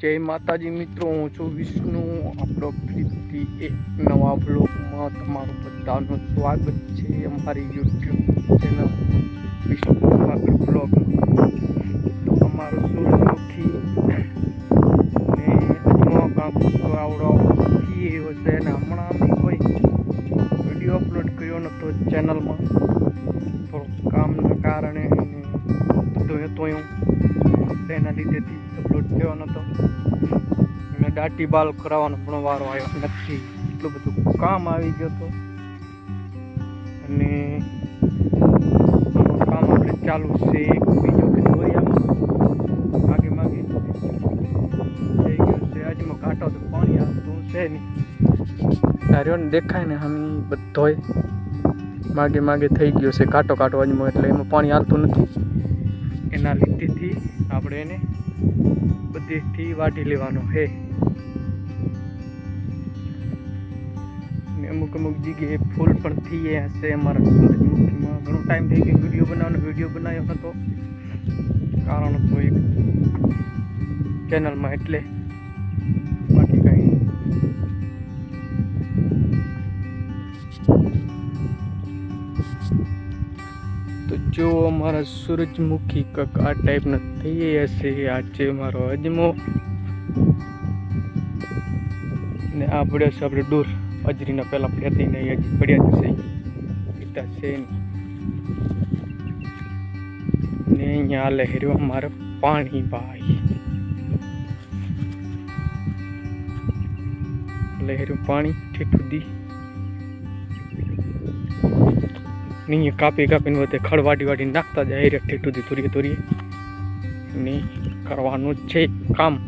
જય માતાજી મિત્રો, હું છું વિષ્ણુ. આપણો ફરીથી એક નવા બ્લોગમાં તમારું બધાનું સ્વાગત છે અમારી યુટ્યુબ ચેનલ વિષ્ણુ આગળ બ્લોગ તો અમારો સૂર્યમુખી ને અજમો કાંક આવડો એવો છે ને હમણાં અમે કોઈ વીડિયો અપલોડ કર્યો નહોતો ચેનલમાં. થોડું કામના કારણે તો એ હતો એવું તેના લીધેથી અપલોડ થયો નહોતો અને દાટી બાલ કરાવવાનો પણ વારો આવ્યો નથી. એટલું બધું કામ આવી ગયો હતો. અને કામ આપણે ચાલુ છે બીજો દોરિયામાં. માગે માગે. થઈ ગયું છે. આજમાં કાંટો તો પાણી આવતું છે નહીં. તાર્યો ને દેખાય ને હમી બધોય. માગે માગે થઈ ગયો છે. કાંટો કાંટો અજમો એટલે એમાં પાણી આવતું નથી. એના લીધેથી આપણે એને બધીથી વાટી લેવાનો હે. અમુક અમુક જગ્યાએ ફૂલ પણ થઈ ગયા હશે અમારા સૂરજમુખીમાં. ઘણો ટાઈમ થઈ ગયો વીડિયો બનાવવાનો. વીડિયો બનાવ્યો હતો. કારણ તો એક ચેનલમાં એટલે જો અમારા સૂરજમુખી કંઈક આ ટાઈપના થઈ આ છે મારો અજમો. ને આ પડ્યા છે આપણે દૂર અજરીના પહેલાં પડ્યા થઈને હજી પડ્યા જ છે. પિતા છે. ને. અહીંયા લહેર્યો અમારે પાણી ભાઈ. લહેર્યું પાણી ઠીક સુધી ને અહીંયા કાપી કાપીને બધે ખડ વાટી વાટીને નાખતા જાય ઠેઠ સુધી તોરીએ તોરીએ ને કરવાનું જ છે કામ.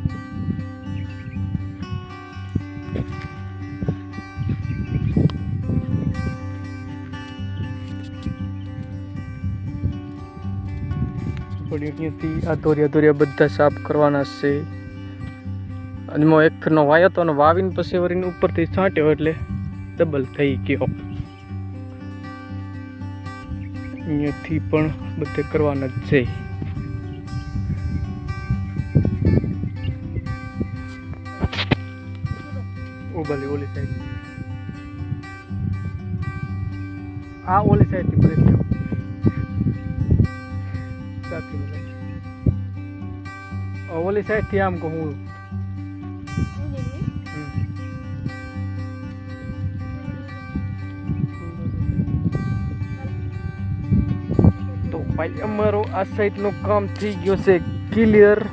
અહીંયાથી આ ધોરિયા ધોરિયા બધા સાફ કરવાના છે. અને એક ફેરનો વાયો તો અને વાવીને પછી વળીને ઉપરથી છાંટ્યો એટલે ડબલ થઈ ગયો. અહીંયાથી પણ બધે કરવાના જ છે. ઓ ભલે ઓલી સાઈડ આ ઓલી સાહેબ પ્રેસ થયો. સાચી ઓલી સાઈડથી આમ કહું ભાઈ, અમારો આ સાઈડનું કામ થઈ ગયું છે ક્લિયર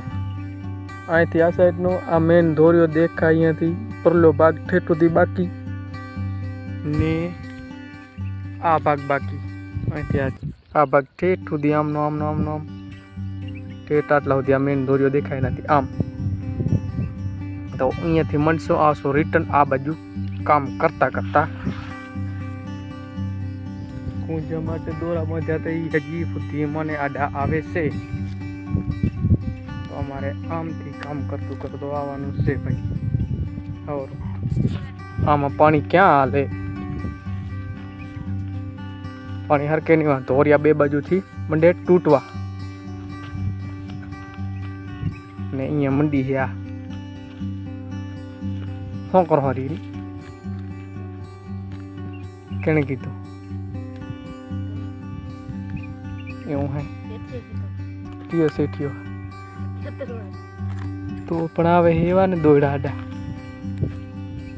અહીંથી આ સાઈડનો આ મેન ધોર્યો દેખાય અહીંયાથી. પરલો ભાગ ઠેઠ સુધી બાકી. ને આ ભાગ બાકી. અહીંથી આ ભાગ ઠેઠ સુધી આમનો આમનો આમનો, આમ. ઠેઠ આટલા સુધી આ મેન ધોર્યો દેખાય નથી. આમ. તો અહીંયાથી મળશો, આવશો રિટર્ન આ બાજુ. કામ કરતાં કરતા. કુંજ માટે દોરા બાંધ્યા હતા એ હજી સુધી મને આડા આવે છે. તો અમારે આમથી કામ કરતું કરતું આવવાનું છે ભાઈ. ઓર આમાં પાણી ક્યાં હાલે? પાણી હરકે નહીં વાંધો ઓરિયા બે બાજુથી મંડે તૂટવા. ને અહીંયા મંડી છે આ. શું કરવા રહી કેણે કીધું? એવું હે. ટીઓ ઠીયો તો. પણ આવે એવા ને દોડાડા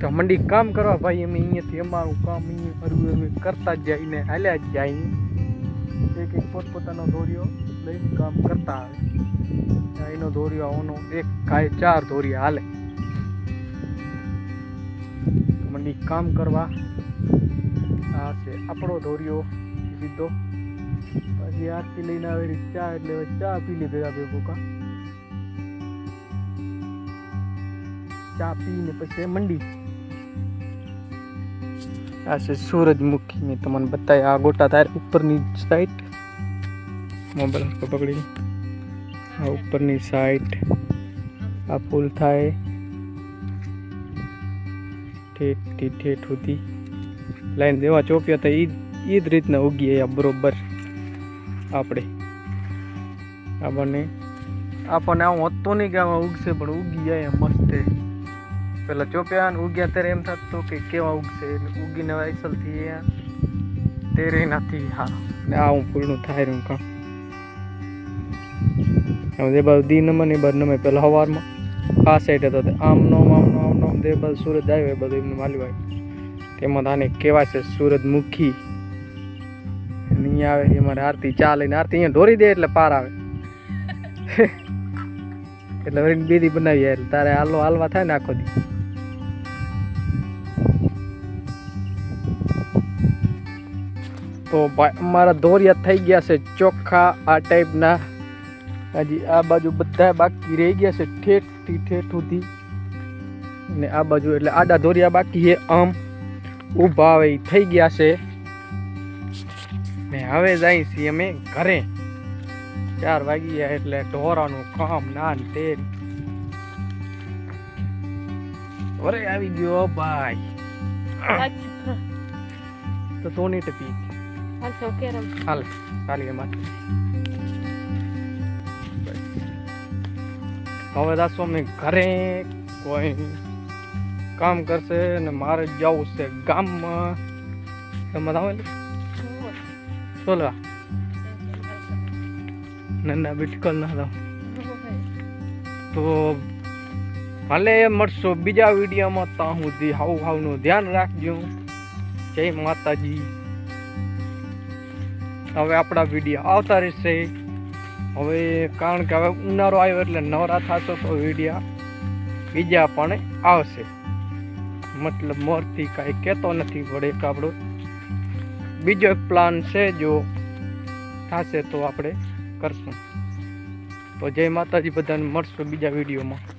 તો મંડી કામ કરવા ભાઈ અમે અહીંયાથી અમારું કામ અહીંયા કરવું અમે કરતા જ જઈને હાલ્યા જ જાય એક એક પોતપોતાનો દોર્યો લઈને કામ કરતા આવે. એનો દોર્યો આવવાનો એક કાય ચાર દોરિયા હાલે. મંડી કામ કરવા. આ છે આપણો દોર્યો સીધો. પછી આરતી લઈને આવેલી ચા એટલે ચા પી લીધે આ ભેગું કા ચા પીને પછી મંડી. આ છે સૂરજમુખી મેં તમને બતાવ્યા આ ગોટા તાર ઉપરની સાઈડ મોબાઈલ પકડી. આ ઉપરની સાઈડ આ ફૂલ થાય. ઠેઠ ઠેઠ સુધી. લાઈન દેવા ચોપ્યા હતા ઈદ ઈદ રીતના ઉગી આ બરોબર. આપણે. આ બંને આપણને આવું હોતું નહીં કે આમાં ઉગશે, પણ ઉગી જાય એમ મસ્ત પેલા ચોપ્યા ને ઉગ્યા ત્યારે એમ થતું કે કેવા ઉગશે, એટલે ઉગીને વાયસલથી તેરે નથી, હા. ને હું ફૂલનું થાય રહ્યું કામ. હવે એ બાજુ દી નમન એ બાજુ નમે પેલા સવારમાં આ સાઈડ હતો તે. આમ નોમ આમ નો, આમ નોમ તે બાજુ સૂરજ આવ્યો એ બધું એમને માલ્યું આવ્યું તેમાં આને કહેવાય છે સૂરજમુખી. અહીંયા આવે અમારે આરતી ચા લઈને આરતી અહીંયા ઢોરી દે એટલે પાર આવે. એટલે વળી બીજી બનાવી એટલે તારે હાલો હાલવા થાય ને આખો દી. તો ભાઈ, અમારા દોરિયા થઈ ગયા છે ચોખ્ખા આ ટાઈપના હજી આ બાજુ બધા બાકી રહી ગયા છે ઠેઠથી ઠેઠ સુધી ને આ બાજુ એટલે આડા દોરિયા બાકી છે, આમ ઊભા હવે થઈ ગયા છે. ને હવે જાય છીએ અમે ઘરે. ચાર વાગી ગયા એટલે ઢોરાનું કામ ના તે અરે આવી ગયો ભાઈ. તો સોની ટપી અચ્છા કેરમ હાલ ચાલી એમાં હવે દાસો અમે ઘરે. કોઈ કામ કરશે ને મારે જવું છે ગામમાં. એમાં આવે ચલો નંદા ના દો તો ભલે મળશો બીજા વિડીયોમાં ત્યાં સુધી હાવ હાવનું ધ્યાન રાખજો. જય માતાજી. હવે આપણા વીડિયો આવતા રહેશે. હવે કારણ કે હવે ઉનાળો આવ્યો એટલે નવરા થશો તો વિડીયા બીજા પણ આવશે. મતલબ મોરથી કાંઈ કહેતો નથી વડે આપણો. બીજો એક પ્લાન છે જો થશે તો આપણે કરશું. તો જય માતાજી, બધાને મળશું બીજા વિડીયોમાં.